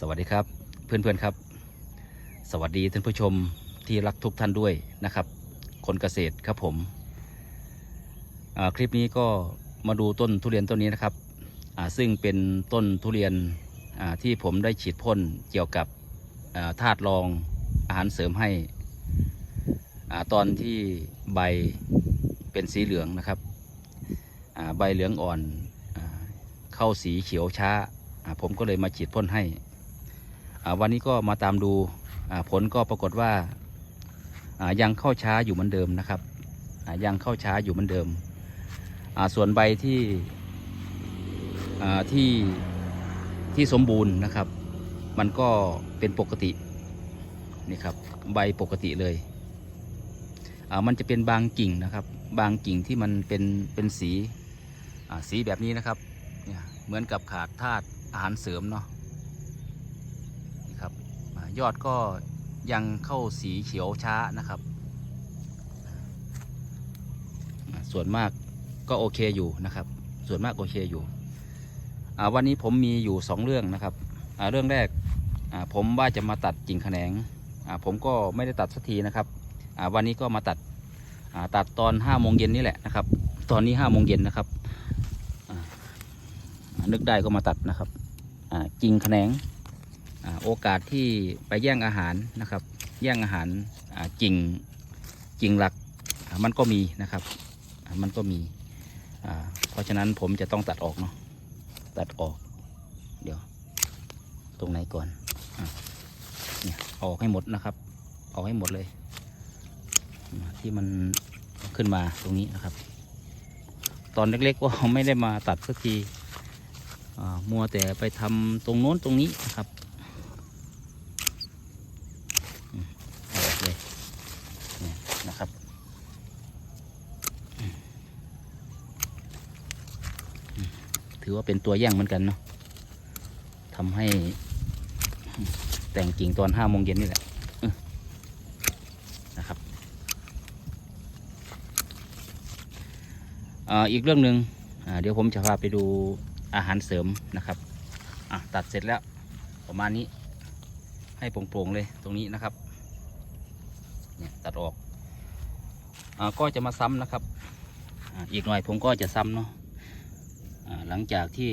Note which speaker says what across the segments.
Speaker 1: สวัสดีครับเพื่อนๆครับ สวัสดีท่านผู้ชมที่รักทุกท่านด้วยนะครับ คนเกษตรครับผมคลิปนี้ก็มาดูต้นทุเรียนต้นนี้นะครับซึ่งเป็นต้นทุเรียนที่ผมได้ฉีดพ่นเกี่ยวกับธาตุรองอาหารเสริมให้อตอนที่ใบเป็นสีเหลืองนะครับใบเหลืองอ่อนอเข้าสีเขียวช้า ผมก็เลยมาฉีดพ่นให้ วันนี้ก็มาตามดูผลก็ปรากฏว่ายังเข้าช้าอยู่เหมือนเดิมนะครับยังเข้าช้าอยู่เหมือนเดิม ส่วนใบที่ที่ที่สมบูรณ์นะครับ มันก็เป็นปกตินี่ครับใบปกติเลยมันจะเป็นบางกิ่งนะครับ บางกิ่งที่มันเป็นเป็นสีสีแบบนี้นะครับ เหมือนกับขาดธาตุอาหารเสริมเนาะ ยอดก็ยังเข้าสีเขียวช้านะครับ ส่วนมากก็โอเคอยู่นะครับ ส่วนมากโอเคอยู่ วันนี้ผมมีอยู่สองเรื่องนะครับเรื่องแรกผมว่าจะมาตัดกิ่งแขนงผมก็ไม่ได้ตัดสักทีนะครับวันนี้ก็มาตัดตัดตอนห้าโมงเย็นนี่แหละนะครับ ตอนนี้ห้าโมงเย็นนะครับนึกได้ก็มาตัดนะครับกิ่งแขนง โอกาสที่ไปแย่งอาหารนะครับ แย่งอาหารอ่ากิ่งกิ่งหลักมันก็มีนะครับ มันก็มีเพราะฉะนั้นผมจะต้องตัดออกเนาะตัดออก เดี๋ยว ตรงไหนก่อนอเนี่ยออกให้หมดนะครับเอาให้หมดเลย ที่มันขึ้นมาตรงนี้นะครับ ตอนเล็กๆก็ไม่ได้มาตัดสักทีมัวแต่ไปทำตรงโน้นตรงนี้นะครับ เอาออกเลยเนี่ยนะครับอืมอืม ถือว่าเป็นตัวแย่งเหมือนกันเนาะทำให้แต่งกิ่งตอนห้าโมงเย็นนี่แหละนะครับอ,อีกเรื่องหนึ่งอ่าเดี๋ยวผมจะพาไปดูอาหารเสริมนะครับตัดเสร็จแล้วประมาณนี้ให้โปร่งๆเลยตรงนี้นะครับเนี่ยตัดออกอก็จะมาซ้ำนะครับออีกหน่อยผมก็จะซ้ำเนาะ หลังจากที่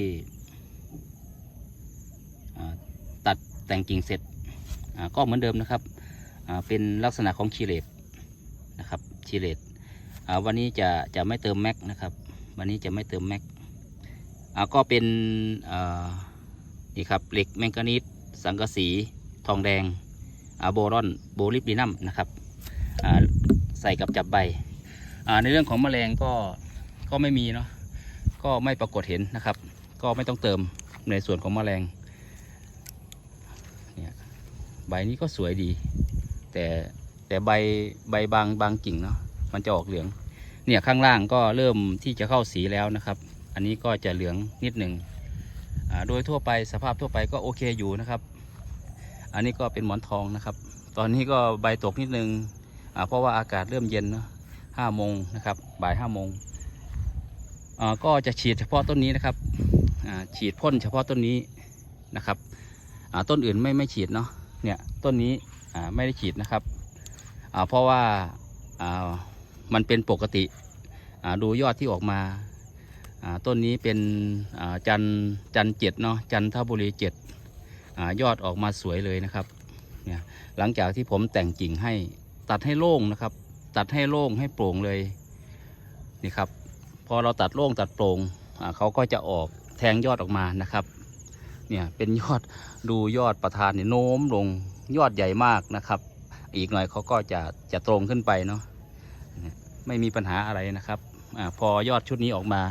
Speaker 1: ตัดแต่งกิ่งเสร็จก็เหมือนเดิมนะครับเป็นลักษณะของชีเลตนะครับชีเลตวันนี้จะจะไม่เติมแม็กนะครับวันนี้จะไม่เติมแม็กก็เป็นนี่ครับเหล็กแมงกานีสสังกะสีทองแดงอาโบรอนโบลิปดีนัมนะครับใส่กับจับใบในเรื่องของแมลงก็ก็ไม่มีเนาะ ก็ไม่ปรากฏเห็นนะครับ ก็ไม่ต้องเติมในส่วนของแมลงเนี่ยใบนี้ก็สวยดี แต่แต่ใบใบบางบางกิ่งเนาะมันจะออกเหลือง เนี่ยข้างล่างก็เริ่มที่จะเข้าสีแล้วนะครับ อันนี้ก็จะเหลืองนิดหนึ่งโดยทั่วไปสภาพทั่วไปก็โอเคอยู่นะครับ อันนี้ก็เป็นหมอนทองนะครับ ตอนนี้ก็ใบตกนิดนึงอ่าเพราะว่าอากาศเริ่มเย็นเนาะห้าโมงนะครับบ่ายห้าโมง ก็จะฉีดเฉพาะต้นนี้นะครับฉีดพ่นเฉพาะต้นนี้นะครับต้นอื่นไม่ไม่ฉีดเนาะเนี่ยต้นนี้ไม่ได้ฉีดนะครับเพราะว่ามันเป็นปกติดูยอดที่ออกมาต้นนี้เป็นจันจันเจ็ดเนาะจันทบุรีเจ็ดยอดออกมาสวยเลยนะครับเนี่ยหลังจากที่ผมแต่งกิ่งให้ตัดให้โล่งนะครับ ตัดให้โล่งให้โปร่งเลยนี่ครับ อเราตัดโล่งตัดโปร่งอ่าเขาก็จะออกแทงยอดออกมานะครับ เนี่ยเป็นยอดดูยอดประธานเนี่ยโน้มลงยอดใหญ่มากนะครับ อีกหน่อยเขาก็จะจะตรงขึ้นไปเนาะไม่มีปัญหาอะไรนะครับอพอยอดชุดนี้ออกมา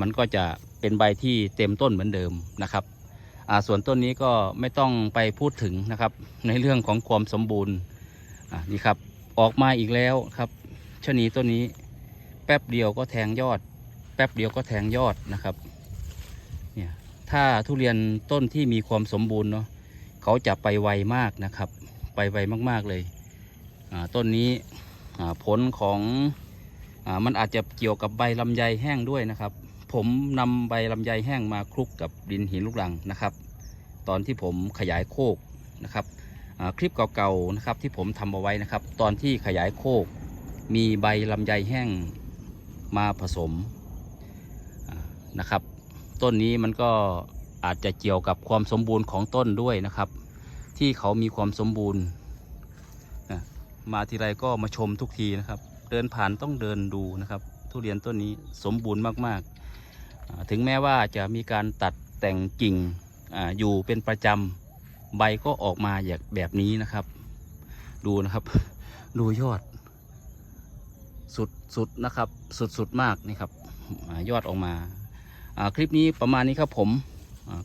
Speaker 1: มันก็จะเป็นใบที่เต็มต้นเหมือนเดิมนะครับส่วนต้นนี้ก็ไม่ต้องไปพูดถึงนะครับ ในเรื่องของความสมบูรณ์นี่ครับออกมาอีกแล้วครับชนีต้นนี้ แป๊บเดียวก็แทงยอด แป๊บเดียวก็แทงยอดนะครับเนี่ยถ้าทุเรียนต้นที่มีความสมบูรณ์เนาะเขาจะไปไวมากนะครับ ไปไวมากๆเลยอ่าต้นนี้อ่าผลของอามันอาจจะเกี่ยวกับใบลำไยแห้งด้วยนะครับ ผมนำใบลำไยแห้งมาคลุกกับดินหินลูกรังนะครับ ตอนที่ผมขยายโคกนะครับอ่าคลิปเก่าๆนะครับที่ผมทำเอาไว้นะครับ ตอนที่ขยายโคก มีใบลำไยแห้ง มาผสมนะครับ ต้นนี้มันก็อาจจะเกี่ยวกับความสมบูรณ์ของต้นด้วยนะครับ ที่เขามีความสมบูรณ์มาทีไรก็มาชมทุกทีนะครับ เดินผ่านต้องเดินดูนะครับ ทุเรียนต้นนี้สมบูรณ์มากๆ ถึงแม้ว่าจะมีการตัดแต่งกิ่งออยู่เป็นประจำใบก็ออกมาอย่างแบบนี้นะครับ ดูนะครับ ดูยอด สุดสุดนะครับ สุดสุดมากนี่ครับอยอดออกมาคลิปนี้ประมาณนี้ครับผม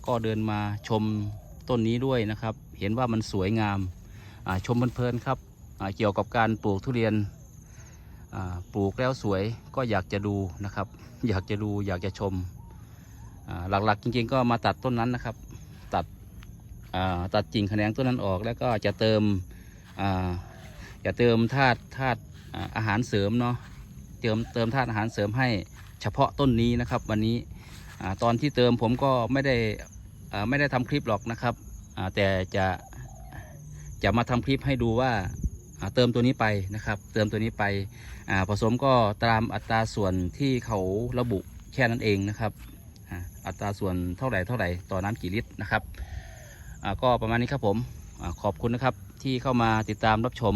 Speaker 1: ก็เดินมาชมต้นนี้ด้วยนะครับ เห็นว่ามันสวยงามชมเพลินๆครับเกี่ยวกับการปลูกทุเรียนปลูกแล้วสวยก็อยากจะดูนะครับ อยากจะดูอยากจะชมหลักๆจริงๆ ก็มาตัดต้นนั้นนะครับ ตัดตัดกิ่งแขนงต้นนั้นออกแล้วก็จะเติมจะเติมธาตุธาตุ อาหารเสริมเนาะเติมเติมธาตุอาหารเสริมให้เฉพาะต้นนี้นะครับ วันนี้อตอนที่เติมผมก็ไม่ได้ไม่ได้ทำคลิปหรอกนะครับแต่จะจะมาทำคลิปให้ดูว่าเติมตัวนี้ไปนะครับ เติมตัวนี้ไปผสมก็ตามอัตราส่วนที่เขาระบุแค่นั้นเองนะครับอัตราส่วนเท่าไหร่เท่าไหร่ต่อน้ำกี่ลิตรนะครับก็ประมาณนี้ครับผมอขอบคุณนะครับที่เข้ามาติดตามรับชม